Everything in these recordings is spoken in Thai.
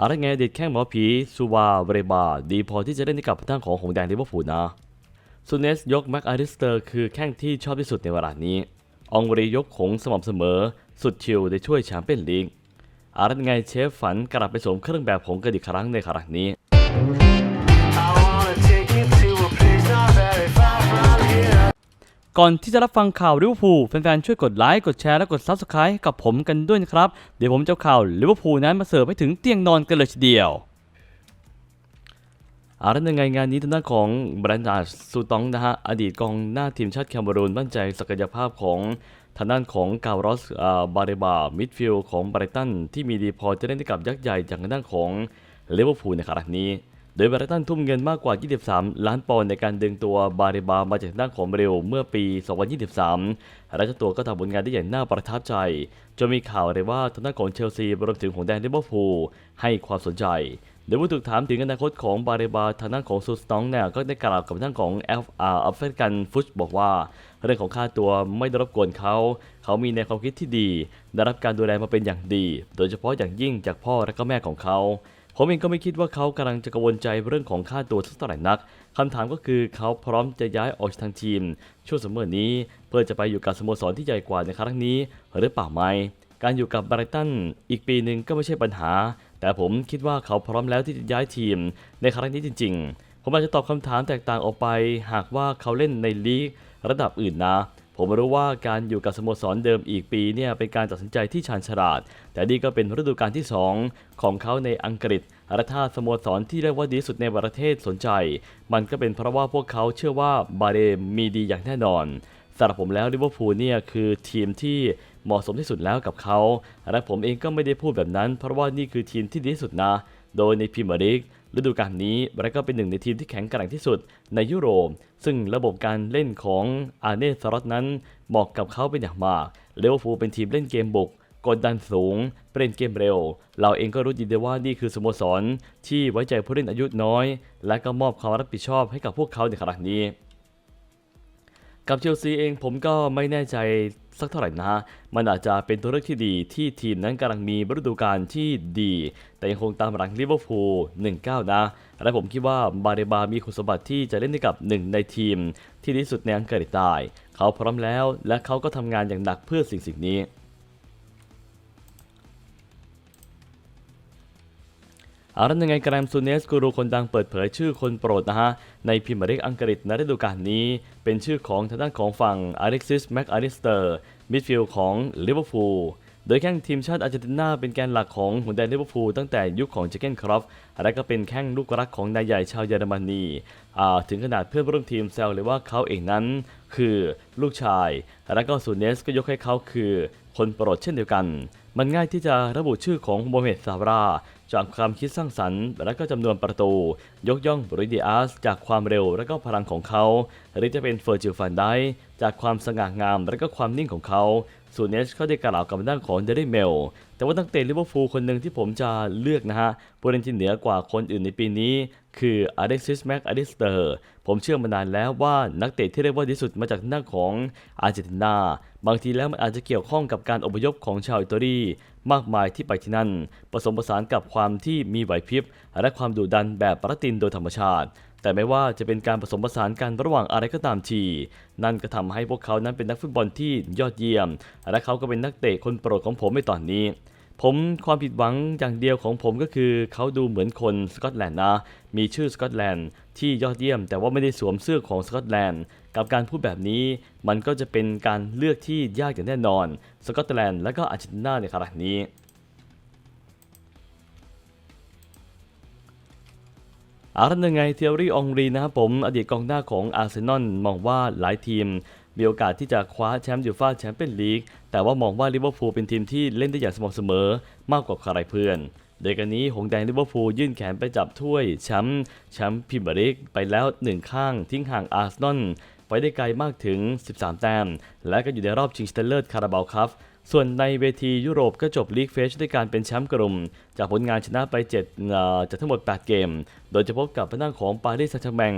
อะไรไงเด็ดแข้งหมอผีซูวาเบรบา ดีพอที่จะเล่นให้กับทางของหงแดงลิเวอร์พูลนะซูเนสยกแม็กอาริสเตอร์คือแข้งที่ชอบที่สุดในเวลานี้ องรียกหงสม่ำเสมอ สุดชิลได้ช่วยแชมเปี้ยนลีกอะไรไงเชฟฝันกลับไปสวมเครื่องแบบหงกันอีกครั้งในครั้งนี้ ก่อนที่จะรับฟังข่าวลิเวอร์พูลแฟนๆช่วยกดไลค์กดแชร์และกด Subscribe ให้กับผมกันด้วยนะครับ เดี๋ยวผมจะข่าวลิเวอร์พูลนั้นมาเสิร์ฟให้ถึงเตียงนอนกันเลยทีเดียวอารันยังไงงานนี้ทางด้านของแบรนดาร์ดซูตองนะฮะอดีตกองหน้าทีมชาติแคเมรูนมั่นใจศักยภาพของทางด้านของกาวรอสอ่าบาเรบามิดฟิลด์ของไบรตันที่มีดีพอจะเล่นให้กับยักษ์ใหญ่จากทางด้านของลิเวอร์พูลในครั้งนี้ โดยบรตันทุ่มเงินมากกว่า 23 ล้านปอนด์ในการดึงตัวบาเรบามาจากทางด้านของเบรลเมื่อปี 2023 และเจ้าตัวก็ทำผลงานได้อย่างน่าประทับใจ จนมีข่าวเลยว่าทางด้านของเชลซีรวมถึงหงแดงลิเวอร์พูลให้ความสนใจโดยเมื่อถูกถามถึงอนาคตของบาเรบาทางด้านของซูสตองเนี่ยก็ได้กล่าวกับทางด้านของเอฟอาร์อัฟเฟกันฟุชบอกว่า เรื่องของค่าตัวไม่ได้รบกวนเขา เขามีแนวความคิดที่ดี ได้รับการดูแลมาเป็นอย่างดี โดยเฉพาะอย่างยิ่งจากพ่อและก็แม่ของเขา ผมเองก็ไม่คิดว่าเขากำลังจะกังวลใจเรื่องของค่าตัวสักเท่าไหร่นักคำถามก็คือเขาพร้อมจะย้ายออกจากทางทีม ช่วงสมอนี้ เพื่อจะไปอยู่กับสโมสรที่ใหญ่กว่าในครั้งนี้หรือเปล่าไหมการอยู่กับไบรตันอีกปีหนึ่งก็ไม่ใช่ปัญหา แต่ผมคิดว่าเขาพร้อมแล้วที่จะย้ายทีม ในครั้งนี้จริง ๆ ผมอาจจะตอบคำถามแตกต่างออกไป หากว่าเขาเล่นในลีกระดับอื่นนะ ผมรู้ว่าการอยู่กับสโมสรเดิมอีกปีเนี่ยเป็นการตัดสินใจที่ชาญฉลาด แต่นี่ก็เป็นฤดูกาลที่ 2 ของเขาในอังกฤษและถ้าสโมสรที่เรียกว่าดีสุดในประเทศสนใจ มันก็เป็นเพราะว่าพวกเขาเชื่อว่าบาเรมมีดีอย่างแน่นอนสำหรับผมแล้วลิเวอร์พูลเนี่ยคือทีมที่เหมาะสมที่สุดแล้วกับเขา และผมเองก็ไม่ได้พูดแบบนั้น เพราะว่านี่คือทีมที่ดีที่สุดนะ โดยในพรีเมียร์ลีก ฤดูกาลนี้และก็เป็นหนึ่งในทีมที่แข็งแกร่งที่สุดในยุโรป ซึ่งระบบการเล่นของอาเนสล็อตนั้นเหมาะกับเขาเป็นอย่างมากเลเวอร์พูลเป็นทีมเล่นเกมบุกกดดันสูงเล่นเกมเร็ว เราเองก็รู้ดีเลยว่านี่คือสโมสร ที่ไว้ใจผู้เล่นอายุน้อย และก็มอบความรับผิดชอบให้กับพวกเขาในครั้งนี้ กับเชลซีเองผมก็ไม่แน่ใจ สักเท่าไหร่นะฮะ มันอาจจะเป็นตัวเลือกที่ดีที่ทีมนั้นกำลังมีฤดูกาลที่ดี แต่ยังคงตามหลังลิเวอร์พูล1-9 นะ และผมคิดว่าบาเรบามีคุณสมบัติที่จะเล่นให้กับหนึ่งในทีม ที่ดีที่สุดในอังกฤษได้ เขาพร้อมแล้ว และเขาก็ทำงานอย่างหนักเพื่อสิ่งสิ่งนี้ อารันยังไงแกรมซูเนสกูรูคนดังเปิดเผยชื่อคนโปรดนะฮะ ในพรีเมียร์ลีกอังกฤษในฤดูกาลนี้ เป็นชื่อของทางด้านของฝั่งอเล็กซิสแม็กอาริสเตอร์มิดฟิลด์ของลิเวอร์พูลโดยแข้งทีมชาติอาร์เจนตินาเป็นแกนหลักของหัวแดนลิเวอร์พูลตั้งแต่ยุคของเจเกนครอฟและก็เป็นแข้งลูกรักของนายใหญ่ชาวเยอรมนีถึงขนาดเพื่อนร่วมทีมแซวเลยว่าเขาเองนั้น คือลูกชาย และก็ซูเนสก็ยกให้เขาคือคนโปรดเช่นเดียวกัน มันง่ายที่จะระบุชื่อของโมเมดซาร่าจากความคิดสร้างสรรค์ และก็จำนวนประตู ยกย่องบริดิอาสจากความเร็วและก็พลังของเขา หรือจะเป็นเฟอร์จิลฟันไดจากความสง่างามและก็ความนิ่งของเขา ส่วนเนสเขาได้กล่าวกับด้านของเดลิเมล แต่ว่าตั้งเตะลิเวอร์พูลคนหนึ่งที่ผมจะเลือกนะฮะผู้เล่นที่เหนือกว่าคนอื่นในปีนี้ คืออเล็กซิสแม็กอลิสเตอร์ ผมเชื่อมานานแล้วว่านักเตะที่เรียกว่าดีที่สุดมาจากหน้าของอาร์เจนตินา บางทีแล้วมันอาจจะเกี่ยวข้องกับการอพยพของชาวอิตาลีมากมายที่ไปที่นั่น ผสมผสานกับความที่มีไหวพริบ และความดุดันแบบปรตินโดยธรรมชาติ แต่ไม่ว่าจะเป็นการผสมผสานกันระหว่างอะไรก็ตามที นั่นก็ทำให้พวกเขานั้นเป็นนักฟุตบอลที่ยอดเยี่ยม และเขาก็เป็นนักเตะคนโปรดของผมในตอนนี้ผมความผิดหวังอย่างเดียวของผมก็คือเขาดูเหมือนคนสกอตแลนด์นะ มีชื่อสกอตแลนด์ที่ยอดเยี่ยม แต่ว่าไม่ได้สวมเสื้อของสกอตแลนด์ กับการพูดแบบนี้ มันก็จะเป็นการเลือกที่ยากอย่างแน่นอน สกอตแลนด์และก็อาร์เจนตินาในขณะนี้ อารันยังไงเทอรี่องรีนะครับผมอดีตกองหน้าของอาร์เซนอลมองว่าหลายทีม มีโอกาสที่จะคว้าแชมป์ยูฟ่าแชมเปี้ยนลีกแต่ว่ามองว่าลิเวอร์พูลเป็นทีมที่เล่นได้อย่างสม่ำเสมอมากกว่าใครเพื่อนโดยกันนี้หงแดงลิเวอร์พูลยื่นแขนไปจับถ้วยแชมป์แชมป์พรีเมียร์ลีกไปแล้วหนึ่งข้างทิ้งห่างอาร์เซนอลไปได้ไกลมากถึง 13 แต้ม และก็อยู่ในรอบชิงชนะเลิศคาราบาวคัพ ส่วนในเวทียุโรปก็จบลีกเฟสด้วยการเป็นแชมป์กลุ่ม จากผลงานชนะไป7เอ่อจากทั้งหมด 8 เกม โดยจะพบกับพนักของปารีสแซงต์แชร์แมง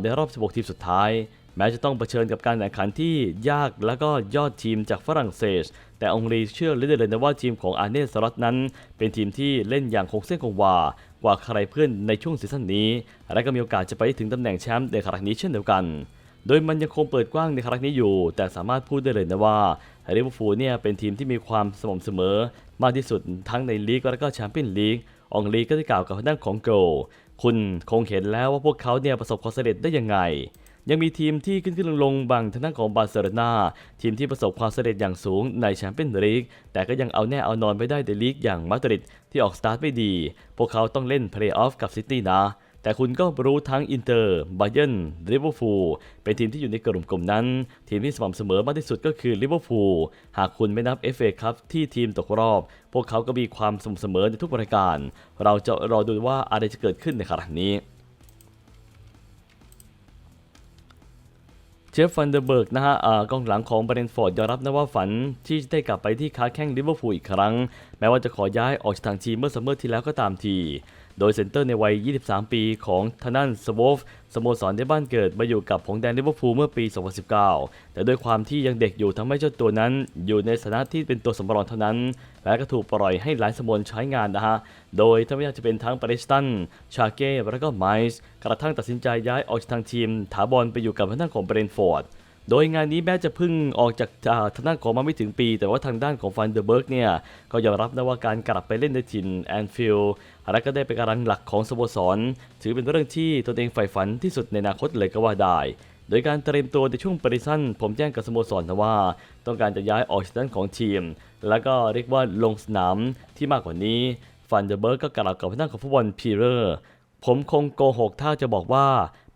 ในรอบ 16 ทีมสุดท้าย แม้จะต้องเผชิญกับการแข่งขันที่ยากและก็ยอดทีมจากฝรั่งเศส แต่องรีเชื่อเลยเลยนะว่าทีมของอาเนสล็อตนั้น เป็นทีมที่เล่นอย่างคงเส้นคงวากว่าใครเพื่อนในช่วงซีซั่นนี้ และก็มีโอกาสจะไปถึงตำแหน่งแชมป์ในครั้งนี้เช่นเดียวกัน โดยมันยังคงเปิดกว้างในครั้งนี้อยู่ แต่สามารถพูดได้เลยนะว่าลิเวอร์พูลเนี่ยเป็นทีมที่มีความสม่ำเสมอ มากที่สุดทั้งในลีกและก็แชมเปี้ยนลีกอองลีก็ได้กล่าวกับทางด้านของโกลคุณคงเห็นแล้วว่าพวกเขาเนี่ยประสบความสำเร็จได้ยังไง ยังมีทีมที่ขึ้นขึ้นลงลงๆบางทางด้านของบาร์เซโลนาทีมที่ประสบความสำเร็จอย่างสูงในแชมเปี้ยนลีกแต่ก็ยังเอาแน่เอานอนไม่ได้ในลีกอย่างมาดริดที่ออกสตาร์ทไม่ดี พวกเขาต้องเล่นเพลย์ออฟกับซิตี้นะ แต่คุณก็รู้ทั้งอินเตอร์บาเยนลิเวอร์พูลเป็นทีมที่อยู่ในกลุ่มกลุ่มนั้น ทีมที่สม่ำเสมอมากที่สุดก็คือลิเวอร์พูลหากคุณไม่นับ FA ครับที่ทีมตกรอบ พวกเขาก็มีความสม่ำเสมอในทุกรายการ เราจะรอดูว่าอะไรจะเกิดขึ้นในครั้งนี้เจฟฟันเดอร์เบิร์กนะฮะกองหลังของเบรนฟอร์ดยอมรับนะว่าฝันที่จะได้กลับไปที่ค้าแข้งลิเวอร์พูลอีกครั้ง แม้ว่าจะขอย้ายออกจากทางทีมเมื่อซัมเมอร์ที่แล้วก็ตามที โดยเซนเตอร์ในวัย 23 ปีของทานันสโวฟสโมสรในบ้านเกิดมาอยู่กับผงแดงลิเวอร์พูลเมื่อปี 2019 แต่ด้วยความที่ยังเด็กอยู่ทำให้เจ้าตัวนั้น อยู่ในสถานะที่เป็นตัวสำรองเท่านั้น และก็ถูกปล่อยให้หลายสโมสรใช้งานนะฮะ โดยถ้าไม่ว่าจะเป็นทั้งปาริสตัน ชาเก้และก็ไมส์กระทั่งตัดสินใจย้ายออกจากทางทีม ถาบอลไปอยู่กับทางด้านของเบรนฟอร์ด โดยงานนี้แม้จะเพิ่งออกจากอ่าทางด้านของมาไม่ถึงปี แต่ว่าทางด้านของฟันเดอร์เบิร์กเนี่ย ก็ยอมรับนะว่าการกลับไปเล่นในถิ่นแอนฟิลด์และก็ได้เป็นกำลังหลักของสโมสร ถือเป็นเรื่องที่ตนเองใฝ่ฝันที่สุดในอนาคตเลยก็ว่าได้โดยการเตรียมตัวในช่วงปริซันผมแจ้งกับสโมสรนะว่า ต้องการจะย้ายออกจากด้านของทีม แล้วก็เรียกว่าลงสนามที่มากกว่านี้ ฟันเดอร์เบิร์กก็กล่าวกับทางด้านของฟุตบอลพีเรอร์ ผมคงโกหกถ้าจะบอกว่า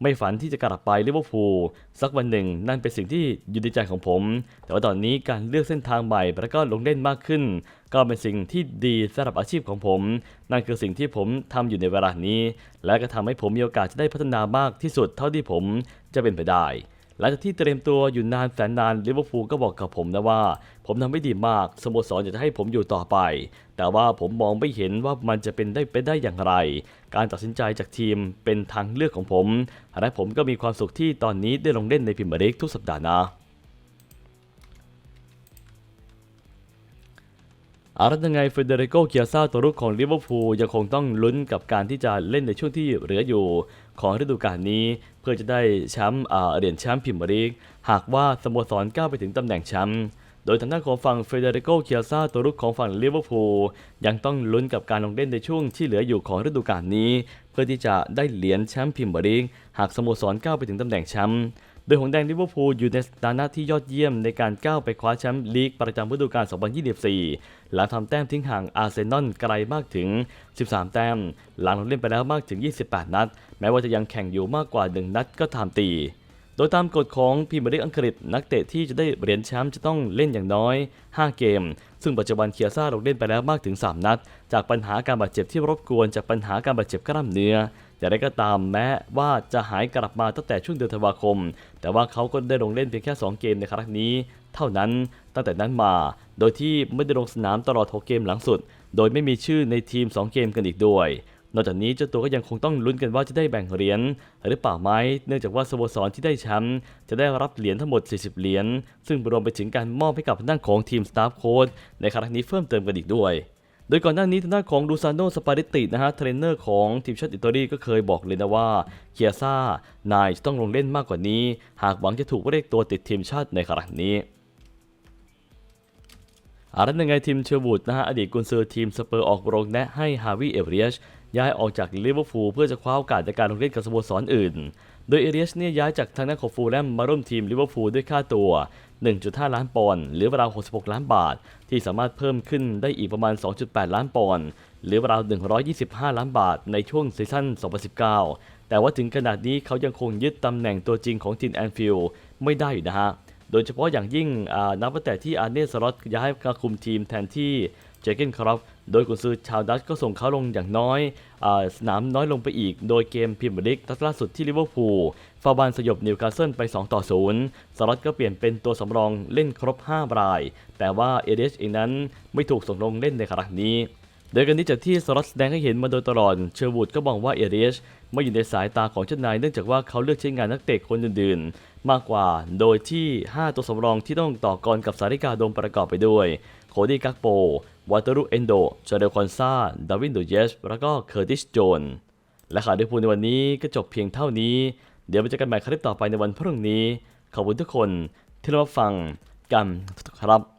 ไม่ฝันที่จะกลับไปลิเวอร์พูลสักวันหนึ่ง นั่นเป็นสิ่งที่อยู่ในใจของผม แต่ว่าตอนนี้การเลือกเส้นทางใหม่แล้วก็ลงเล่นมากขึ้น ก็เป็นสิ่งที่ดีสำหรับอาชีพของผม นั่นคือสิ่งที่ผมทำอยู่ในเวลานี้ และก็ทำให้ผมมีโอกาสจะได้พัฒนามากที่สุดเท่าที่ผมจะเป็นไปได้ หลังจากที่เตรียมตัวอยู่นานแสนนานลิเวอร์พูลก็บอกกับผมนะว่า ผมทำไม่ดีมากสโมสรอยากจะให้ผมอยู่ต่อไป แต่ว่าผมมองไม่เห็นว่ามันจะเป็นได้ไปได้อย่างไร การตัดสินใจจากทีมเป็นทางเลือกของผมและผมก็มีความสุขที่ตอนนี้ได้ลงเล่นในพรีเมียร์ลีกทุกสัปดาห์นะอารัตยังไงเฟเดริโกเกียซาตัวรุกของลิเวอร์พูลยังคงต้องลุ้นกับการที่จะเล่นในช่วงที่เหลืออยู่ ของฤดูกาลนี้ เพื่อจะได้แชมป์อ่าเหรียญแชมป์พิมพ์ลีก หากว่าสโมสรก้าวไปถึงตำแหน่งแชมป์โดยทางด้านของฝั่งเฟเดริโกเคียซ่าตัวรุกของฝั่งลิเวอร์พูลยังต้องลุ้นกับการลงเล่นในช่วงที่เหลืออยู่ของฤดูกาลนี้ เพื่อที่จะได้เหรียญแชมป์พรีเมียร์ลีก หากสโมสรก้าวไปถึงตำแหน่งแชมป์ โดยหงแดงลิเวอร์พูลอยู่ในฐานะที่ยอดเยี่ยมในการก้าวไปคว้าแชมป์ลีกประจำฤดูกาล 2024 หลังทำแต้มทิ้งห่างอาร์เซนอลไกลมากถึง 13 แต้ม หลังลงเล่นไปแล้วมากถึง 28 นัด แม้ว่าจะยังแข่งอยู่มากกว่า 1 นัดก็ตามตี โดยตามกฎของพรีเมียร์ลีกอังกฤษ นักเตะที่จะได้เหรียญแชมป์จะต้องเล่นอย่างน้อย 5 เกม ซึ่งปัจจุบันเคียซ่าลงเล่นไปแล้วมากถึง 3 นัด จากปัญหาการบาดเจ็บที่รบกวนจากปัญหาการบาดเจ็บกล้ามเนื้อ อย่างไรก็ตามแม้ว่าจะหายกลับมาตั้งแต่ช่วงเดือนธันวาคม แต่ว่าเขาก็ได้ลงเล่นเพียงแค่ 2 เกมในครั้งนี้ เท่านั้นตั้งแต่นั้นมา โดยที่ไม่ได้ลงสนามตลอด 6 เกมหลังสุด โดยไม่มีชื่อในทีม 2 เกมกันอีกด้วยนอกจากนี้เจ้าตัวก็ยังคงต้องลุ้นกันว่าจะได้แบ่งเหรียญหรือเปล่าไหมเนื่องจากว่าสโมสรที่ได้แชมป์จะได้รับเหรียญทั้งหมด 40 เหรียญซึ่งรวมไปถึงการมอบให้กับทางของทีมสตาฟโค้ชในครั้งนี้เพิ่มเติมกันอีกด้วย โดยก่อนหน้านี้ทางด้านของดูซานโนสปาริตินะฮะเทรนเนอร์ของทีมชาติอิตาลีก็เคยบอกเลยนะว่าเคียซ่านายจะต้องลงเล่นมากกว่านี้ หากหวังจะถูกเรียกตัวติดทีมชาติในครั้งนี้อารันยังไงทีมเชอร์วูดนะฮะอดีตกุนซือทีมสเปอร์ออกโรงแนะให้ฮาวิเอเรียชย้ายออกจากลิเวอร์พูลเพื่อจะคว้าโอกาสในการลงเล่นกับสโมสรอื่น โดยเอเรียชเนี่ยย้ายจากทางด้านของฟูลแลมมาร่วมทีมลิเวอร์พูลด้วยค่าตัว 1.5 ล้านปอนด์หรือราว 66 ล้านบาท ที่สามารถเพิ่มขึ้นได้อีกประมาณ 2.8 ล้านปอนด์หรือราว 125 ล้านบาทในช่วงซีซั่น 2019 แต่ว่าถึงขนาดนี้เขายังคงยึดตำแหน่งตัวจริงของทีมแอนฟิลด์ไม่ได้อยู่นะฮะ โดยเฉพาะอย่างยิ่งนับตั้งแต่ที่อาร์เนสล็อตย้ายมาคุมทีมแทนที่เจเกนครอฟ โดยกุนซือชาวดัตช์ก็ส่งเขาลงอย่างน้อยอสนามน้อยลงไปอีก โดยเกมพรีเมียร์ลีกนัดล่าสุดที่ลิเวอร์พูลฟาบานสยบนิวคาสเซิลไป 2 ต่อ 0 สล็อตก็เปลี่ยนเป็นตัวสำรองเล่นครบ 5 ราย แต่ว่าเอเดชเองนั้นไม่ถูกส่งลงเล่นในครั้งนี้โดยกันนี้จากที่สล็อตแสดงให้เห็นมาโดยตลอด เชอร์วูดก็บอกว่าเอเดชไม่อยู่ในสายตาของเจ้านายเนื่องจากว่าเขาเลือกใช้งานนักเตะคนอื่นๆ มากกว่า โดยที่ 5 ตัวสำรองที่ต้องต่อกรกับสาริกาโดมประกอบไปด้วย โคดี้กักโป วัตรุเอนโดจอเดลคอนซาดาวินดูเยส แล้วก็เคอร์ติสโจน และข่าวที่พูดในวันนี้ก็จบเพียงเท่านี้ เดี๋ยวไปเจอกันใหม่คลิปต่อไปในวันพรุ่งนี้ ขอบคุณทุกคนที่รับฟังกันครับ